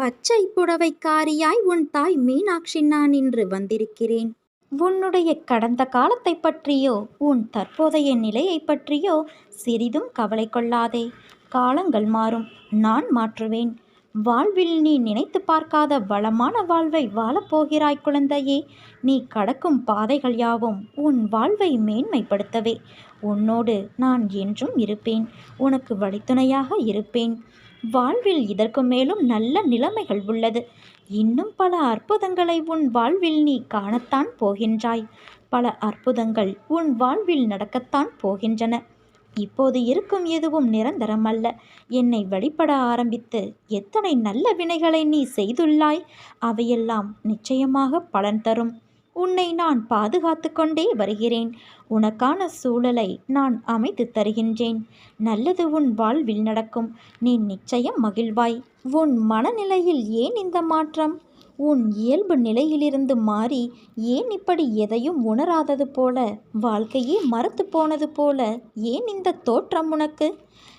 பச்சை புடவைக்காரியாய் உன் தாய் மீனாட்சி நான் இன்று வந்திருக்கிறேன். உன்னுடைய கடந்த காலத்தை பற்றியோ உன் தற்போதைய நிலையை பற்றியோ சிறிதும் கவலை கொள்ளாதே. காலங்கள் மாறும் நான் மாற்றுவேன். வாழ்வில் நீ நினைத்து பார்க்காத வளமான வாழ்வை வாழப்போகிறாய் குழந்தையே. நீ கடக்கும் பாதைகள் யாவும் உன் வாழ்வை மேன்மைப்படுத்தவே. உன்னோடு நான் என்றும் இருப்பேன். உனக்கு வழித்துணையாக இருப்பேன். வாழ்வில் இதற்கு மேலும் நல்ல நிலைமைகள் உள்ளது. இன்னும் பல அற்புதங்களை உன் வாழ்வில் நீ காணத்தான் போகின்றாய். பல அற்புதங்கள் உன் வாழ்வில் நடக்கத்தான் போகின்றன. இப்போது இருக்கும் எதுவும் நிரந்தரமல்ல. என்னை வழிபட ஆரம்பித்து எத்தனை நல்ல வினைகளை நீ செய்துள்ளாய். அவையெல்லாம் நிச்சயமாக பலன் தரும். உன்னை நான் பாதுகாத்து கொண்டே வருகிறேன். உனக்கான சூழலை நான் அமைத்து தருகின்றேன். நல்லது உன் வாழ்வில் நடக்கும். நீ நிச்சயம் மகிழ்வாய். உன் மனநிலையில் ஏன் இந்த மாற்றம்? உன் இயல்பு நிலையிலிருந்து மாறி ஏன் இப்படி எதையும் உணராதது போல? வாழ்க்கையே மறுத்து போனது போல ஏன் இந்த தோற்றம் உனக்கு?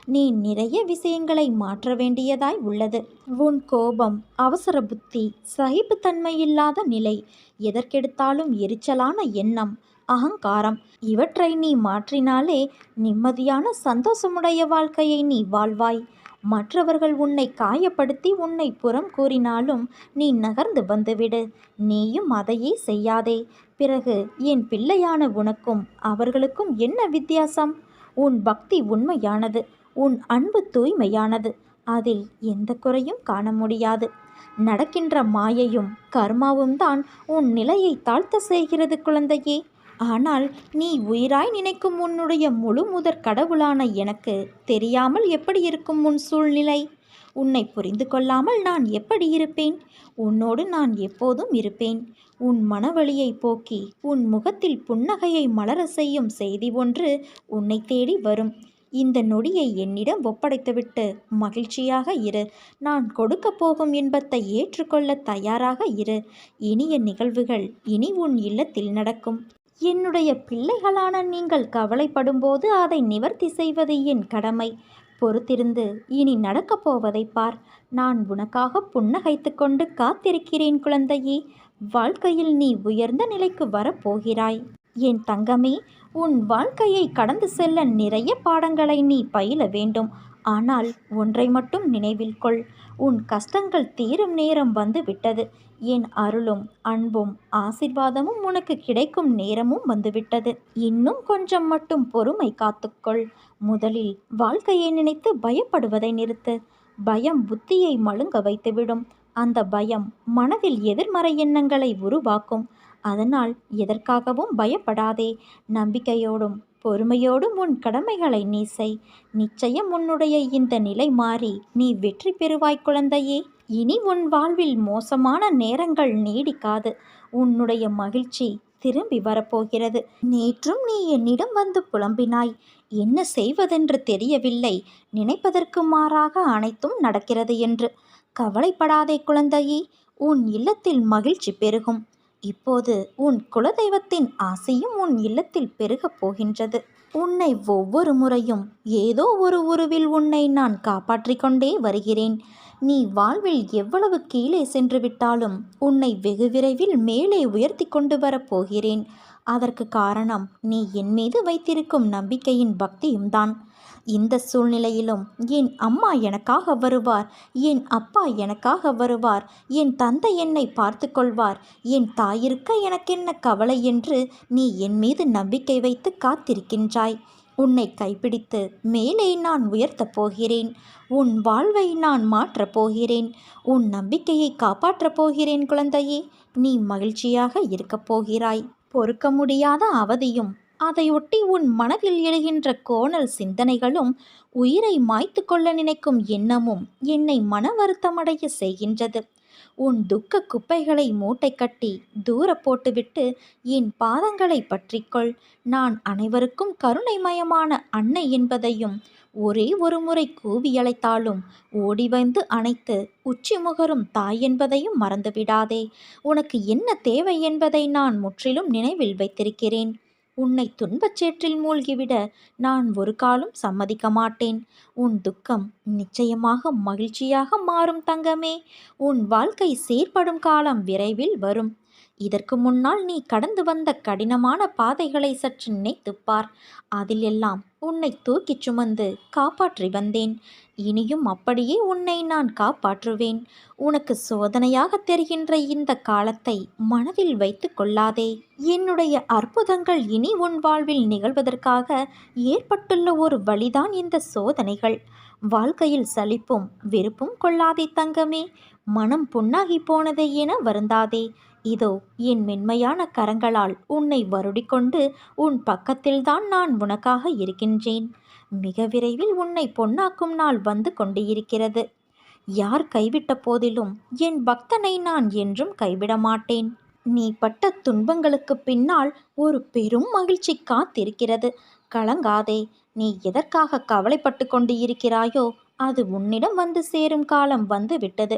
நீ நிறைய விஷயங்களை மாற்ற வேண்டியதாய் உள்ளது. உன் கோபம் அவசர புத்தி சகிப்புத்தன்மையில்லாத நிலை எதற்கெடுத்தாலும் எரிச்சலான எண்ணம் அகங்காரம் இவற்றை நீ மாற்றினாலே நிம்மதியான சந்தோஷமுடைய வாழ்க்கையை நீ வாழ்வாய். மற்றவர்கள் உன்னை காயப்படுத்தி உன்னை புறம் கூறினாலும் நீ நகர்ந்து வந்துவிடு. நீயும் அதையே செய்யாதே. பிறகு என் பிள்ளையான உனக்கும் அவர்களுக்கும் என்ன வித்தியாசம்? உன் பக்தி உண்மையானது உன் அன்பு தூய்மையானது. அதில் எந்த குறையும் காண முடியாது. நடக்கின்ற மாயையும் கர்மாவும் தான் உன் நிலையை தாழ்த்த செய்கிறது குழந்தையே. ஆனால் நீ உயிராய் நினைக்கும் உன்னுடைய முழு முதற் கடவுளான எனக்கு தெரியாமல் எப்படி இருக்கும் உன் சூழ்நிலை? உன்னை புரிந்து கொள்ளாமல் நான் எப்படி இருப்பேன்? உன்னோடு நான் எப்போதும் இருப்பேன். உன் மனவழியை போக்கி உன் முகத்தில் புன்னகையை மலர செய்யும் செய்தி ஒன்று உன்னை தேடி வரும். இந்த நொடியை என்னிடம் ஒப்படைத்துவிட்டு மகிழ்ச்சியாக இரு. நான் கொடுக்க போகும் இன்பத்தை ஏற்றுக்கொள்ள தயாராக இரு. இனிய நிகழ்வுகள் இனி உன் இல்லத்தில் நடக்கும். என்னுடைய பிள்ளைகளான நீங்கள் கவலைப்படும்போது அதை நிவர்த்தி செய்வது என் கடமை. பொறுத்திருந்து இனி நடக்கப் போவதை பார். நான் உனக்காக புன்னகைத்து கொண்டு காத்திருக்கிறேன் குழந்தையே. வாழ்க்கையில் நீ உயர்ந்த நிலைக்கு வரப்போகிறாய் என் தங்கமே உன் வாழ்க்கையை கடந்து செல்ல நிறைய பாடங்களை நீ பயில வேண்டும். ஆனால் ஒன்றை மட்டும் நினைவில் கொள். உன் கஷ்டங்கள் தீரும் நேரம் வந்து விட்டது. என் அருளும் அன்பும் ஆசிர்வாதமும் உனக்கு கிடைக்கும் நேரமும் வந்துவிட்டது. இன்னும் கொஞ்சம் மட்டும் பொறுமை காத்துக்கொள். முதலில் வாழ்க்கையை நினைத்து பயப்படுவதை நிறுத்து. பயம் புத்தியை மழுங்க வைத்துவிடும். அந்த பயம் மனதில் எதிர்மறை எண்ணங்களை உருவாக்கும். அதனால் எதற்காகவும் பயப்படாதே. நம்பிக்கையோடும் பொறுமையோடும் உன் கடமைகளை நீ செய். நிச்சயம் உன்னுடைய இந்த நிலை மாறி நீ வெற்றி பெறுவாய் குழந்தையே. இனி உன் வாழ்வில் மோசமான நேரங்கள் நீடிக்காது. உன்னுடைய மகிழ்ச்சி திரும்பி வரப்போகிறது. நேற்றும் நீ என்னிடம் வந்து புலம்பினாய். என்ன செய்வதென்று தெரியவில்லை. நினைப்பதற்கு மாறாக அனைத்தும் நடக்கிறது என்று. கவலைப்படாதே குழந்தையே. உன் இல்லத்தில் மகிழ்ச்சி பெருகும். இப்போது உன் குலதெய்வத்தின் ஆசையும் உன் இல்லத்தில் பெருகப் போகின்றது. உன்னை ஒவ்வொரு முறையும் ஏதோ ஒரு உருவில் உன்னை நான் காப்பாற்றிக் கொண்டே வருகிறேன். நீ வாழ்வில் எவ்வளவு கீழே சென்று விட்டாலும் உன்னை வெகு விரைவில் மேலே உயர்த்தி கொண்டு வரப் போகிறேன். அதற்கு காரணம் நீ என் மீது வைத்திருக்கும் நம்பிக்கையின் பக்தியும் தான். இந்த சூழ்நிலையிலும் என் அம்மா எனக்காக வருவார் என் அப்பா எனக்காக வருவார் என் தந்தை என்னை பார்த்து கொள்வார் என் தாயிருக்க எனக்கென்ன கவலை என்று நீ என் மீது நம்பிக்கை வைத்து காத்திருக்கின்றாய். உன்னை கைப்பிடித்து மேலே நான் உயர்த்தப் போகிறேன் உன் வாழ்வை நான் மாற்றப் போகிறேன் உன் நம்பிக்கையை காப்பாற்றப் போகிறேன் குழந்தையே நீ மகிழ்ச்சியாக இருக்கப் போகிறாய். பொறுக்க முடியாத அவதியும் அதையொட்டி உன் மனதில் எழுகின்ற கோணல் சிந்தனைகளும் உயிரை மாய்த்து கொள்ள நினைக்கும் எண்ணமும் என்னை மன வருத்தமடைய செய்கின்றது. உன் துக்க குப்பைகளை மூட்டை கட்டி தூர போட்டுவிட்டு என் பாதங்களை பற்றிக்கொள் நான் அனைவருக்கும் கருணைமயமான அன்னை என்பதையும் ஒரே ஒரு முறை கூவி அழைத்தாலும் ஓடி வந்து அணைத்து உச்சி முகரும் தாய் என்பதையும் மறந்துவிடாதே. உனக்கு என்ன தேவை என்பதை நான் முற்றிலும் நினைவில் வைத்திருக்கிறேன். உன்னை துன்பச் சேற்றில் மூழ்கிவிட நான் ஒரு காலம் சம்மதிக்க மாட்டேன். உன் துக்கம் நிச்சயமாக மகிழ்ச்சியாக மாறும் தங்கமே. உன் வாழ்க்கை சீர்படும் காலம் விரைவில் வரும். இதற்கு முன்னால் நீ கடந்து வந்த கடினமான பாதைகளை சற்று நினைத்துப்பார். அதில் எல்லாம் உன்னை தூக்கிச் சுமந்து காப்பாற்றி வந்தேன். இனியும் அப்படியே உன்னை நான் காப்பாற்றுவேன். உனக்கு சோதனையாக தெரிகின்ற இந்த காலத்தை மனதில் வைத்து கொள்ளாதே. என்னுடைய அற்புதங்கள் இனி உன் வாழ்வில் நிகழ்வதற்காக ஏற்பட்டுள்ள ஒரு வழிதான் இந்த சோதனைகள். வாழ்க்கையில் சலிப்பும் வெறுப்பும் கொள்ளாதே தங்கமே. மனம் புண்ணாகி போனதே என வருந்தாதே. இதோ என் மென்மையான கரங்களால் உன்னை வருடிக்கொண்டு உன் பக்கத்தில்தான் நான் உனக்காக இருக்கின்றேன். மிக விரைவில் உன்னை பொன்னாக்கும் நாள் வந்து கொண்டு இருக்கிறது யார் கைவிட்ட போதிலும் என் பக்தனை நான் என்றும் கைவிட மாட்டேன். நீ பட்ட துன்பங்களுக்கு பின்னால் ஒரு பெரும் மகிழ்ச்சி காத்திருக்கிறது. கலங்காதே நீ எதற்காக கவலைப்பட்டு கொண்டு இருக்கிறாயோ அது உன்னிடம் வந்து சேரும் காலம் வந்து விட்டது.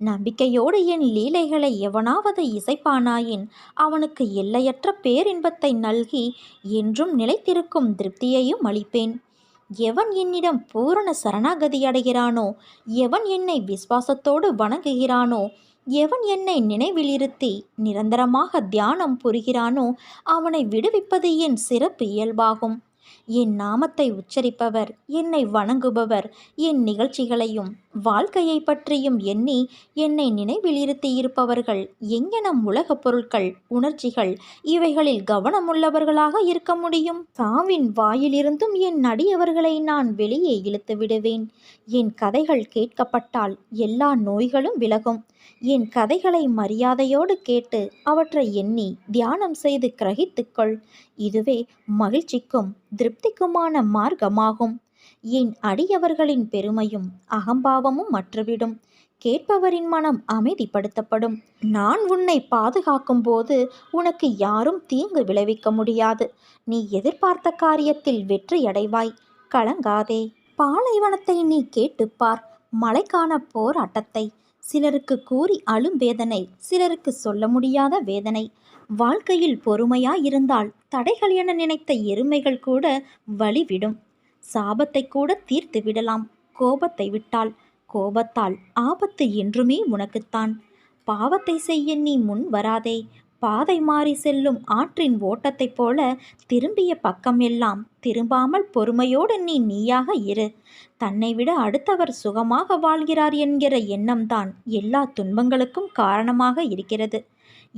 நம்பிக்கையோடு என் லீலைகளை எவனாவது இசைப்பானாயின் அவனுக்கு எல்லையற்ற பேரின்பத்தை நல்கி என்றும் நிலைத்திருக்கும் திருப்தியையும் அளிப்பேன். எவன் என்னிடம் பூரண சரணாகதி அடைகிறானோ எவன் என்னை விசுவாசத்தோடு வணங்குகிறானோ எவன் என்னை நினைவிலிருத்தி நிரந்தரமாக தியானம் புரிகிறானோ அவனை விடுவிப்பது என் சிறப்பு இயல்பாகும். என் நாமத்தை உச்சரிப்பவர் என்னை வணங்குபவர் என் நிகழ்ச்சிகளையும் வாழ்க்கையை பற்றியும் எண்ணி என்னை நினைவில் இருப்பவர்கள் எங்கெனம் உலகப் பொருட்கள் உணர்ச்சிகள் இவைகளில் கவனமுள்ளவர்களாக இருக்க முடியும்? சாவின் வாயிலிருந்தும் என் நடியவர்களை நான் வெளியே இழுத்து விடுவேன். என் கதைகள் கேட்கப்பட்டால் எல்லா நோய்களும் விலகும். என் கதைகளை மரியாதையோடு கேட்டு அவற்றை எண்ணி தியானம் செய்து கிரகித்துக்கொள். இதுவே மகிழ்ச்சிக்கும் திருப்திக்குமான மார்க்கமாகும். என் அடியவர்களின் பெருமையும் அகம்பாவமும் மற்றுவிடும். கேட்பவரின் மனம் அமைதிப்படுத்தப்படும். நான் உன்னை பாதுகாக்கும் போது உனக்கு யாரும் தீங்கு விளைவிக்க முடியாது. நீ எதிர்பார்த்த காரியத்தில் வெற்றியடைவாய். கலங்காதே. பாலைவனத்தை நீ கேட்டுப்பார் மழைக்கான போராட்டத்தை. சிலருக்கு கூறி அழும் வேதனை. சிலருக்கு சொல்ல முடியாத வேதனை. வாழ்க்கையில் பொறுமையாயிருந்தால் தடைகள் என நினைத்த எருமைகள் கூட வழிவிடும். சாபத்தை கூட தீர்த்து விடலாம். கோபத்தை விட்டால் கோபத்தால் ஆபத்து என்றுமே உனக்குத்தான். பாவத்தை செய்ய நீ முன் வராதே. பாதை மாறி செல்லும் ஆற்றின் ஓட்டத்தைப் போல திரும்பிய பக்கம் எல்லாம் திரும்பாமல் பொறுமையோடு நீ நீயாக இரு. தன்னை விட அடுத்தவர் சுகமாக வாழ்கிறார் என்கிற எண்ணம்தான் எல்லா துன்பங்களுக்கும் காரணமாக இருக்கிறது.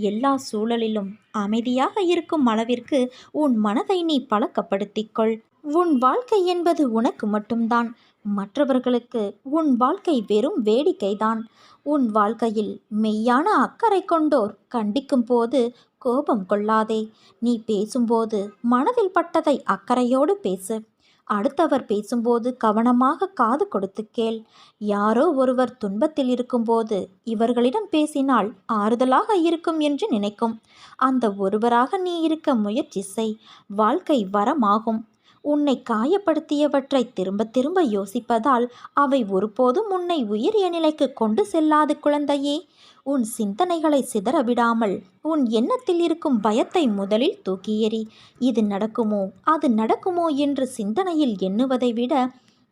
எல்லா சூழலிலும் அமைதியாக இருக்கும் அளவிற்கு உன் மனதை நீ பழக்கப்படுத்திக்கொள் உன் வாழ்க்கை என்பது உனக்கு மட்டும்தான். மற்றவர்களுக்கு உன் வாழ்க்கை வெறும் வேடிக்கைதான். உன் வாழ்க்கையில் மெய்யான அக்கறை கொண்டோர் கண்டிக்கும் போது கோபம் கொள்ளாதே. நீ பேசும்போது மனதில் பட்டதை அக்கறையோடு பேசு. அடுத்தவர் பேசும்போது கவனமாக காது கொடுத்து கேள். யாரோ ஒருவர் துன்பத்தில் இருக்கும்போது இவர்களிடம் பேசினால் ஆறுதலாக இருக்கும் என்று நினைக்கும். அந்த ஒருவராக நீ இருக்க முயற்சி செய். வாழ்க்கை வரமாகும். உன்னை காயப்படுத்தியவற்றை திரும்ப திரும்ப யோசிப்பதால் அவை ஒருபோதும் உன்னை உயரிய நிலைக்கு கொண்டு செல்லாது குழந்தையே. உன் சிந்தனைகளை சிதறவிடாமல் உன் எண்ணத்தில் இருக்கும் பயத்தை முதலில் தூக்கி எறி இது நடக்குமோ? அது நடக்குமோ? என்று சிந்தனையில் எண்ணுவதை விட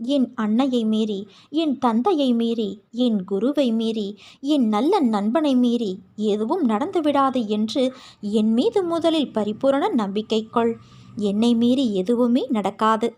என் அன்னையை மீறி என் தந்தையை மீறி என் குருவை மீறி என் நல்ல நண்பனை மீறி எதுவும் நடந்துவிடாது என்று என் மீது முதலில் பரிபூரண நம்பிக்கை கொள். என்னை மீறி எதுவுமே நடக்காது.